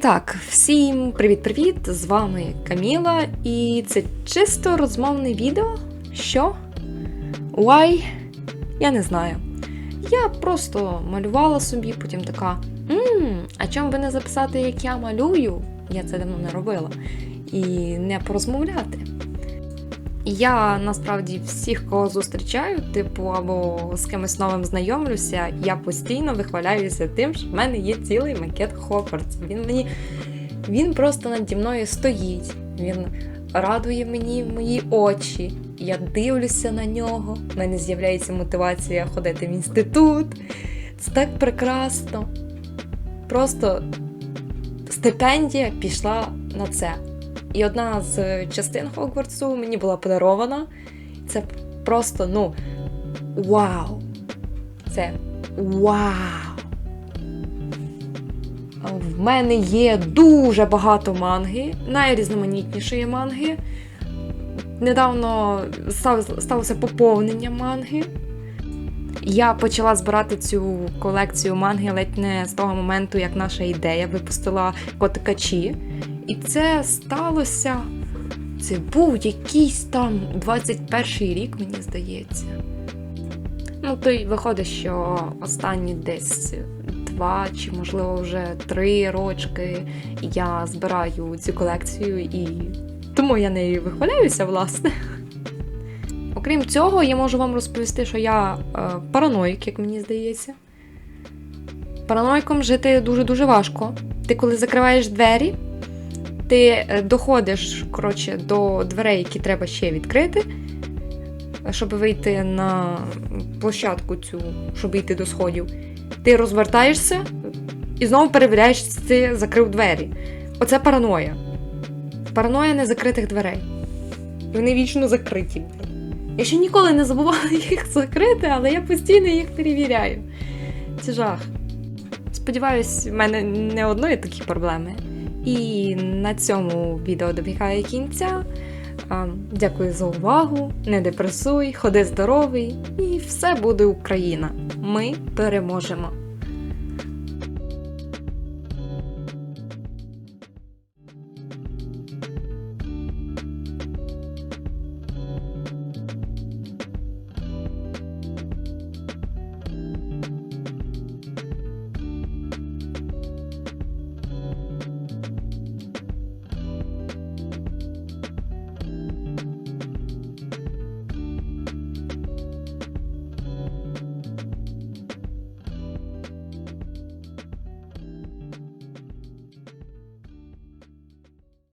так, всім привіт-привіт! З вами Каміла, і це чисто розмовне відео. Що? Why? Я не знаю. Я просто малювала собі, потім така. Ммм, а чому би не записати, як я малюю? Я це давно не робила. І не порозмовляти. Я насправді всіх, кого зустрічаю, типу, або з кимось новим знайомлюся, я постійно вихваляюся тим, що в мене є цілий макет Хогвартса. Він мені він просто наді мною стоїть. Він радує мені мої очі. Я дивлюся на нього. в мене з'являється мотивація ходити в інститут. Це так прекрасно. Просто стипендія пішла на це. І одна з частин Хогвартсу мені була подарована. Це просто, ну, вау! Це вау! В мене є дуже багато манги, найрізноманітнішої манги. Недавно сталося поповнення манги. Я почала збирати цю колекцію манги ледь не з того моменту, як наша ідея випустила котика Чі. І це сталося. Це був якийсь там 21 рік, мені здається. Ну, то й виходить, що останні десь два чи, можливо, вже три рочки я збираю цю колекцію і тому я нею вихваляюся, власне. Окрім цього, я можу вам розповісти, що я е, параноїк, як мені здається. Параноїком жити дуже-дуже важко. Ти коли закриваєш двері, ти е, доходиш коротше, до дверей, які треба ще відкрити, щоб вийти на площадку цю, щоб йти до сходів. Ти розвертаєшся і знову перевіряєш, чи ти закрив двері. Оце параноя. Параноя незакритих дверей. Вони вічно закриті. Я ще ніколи не забувала їх закрити, але я постійно їх перевіряю. Це жах. Сподіваюсь, в мене не одної такі проблеми. І на цьому відео добігає кінця. Дякую за увагу. Не депресуй, ходи здоровий, і все буде Україна. Ми переможемо.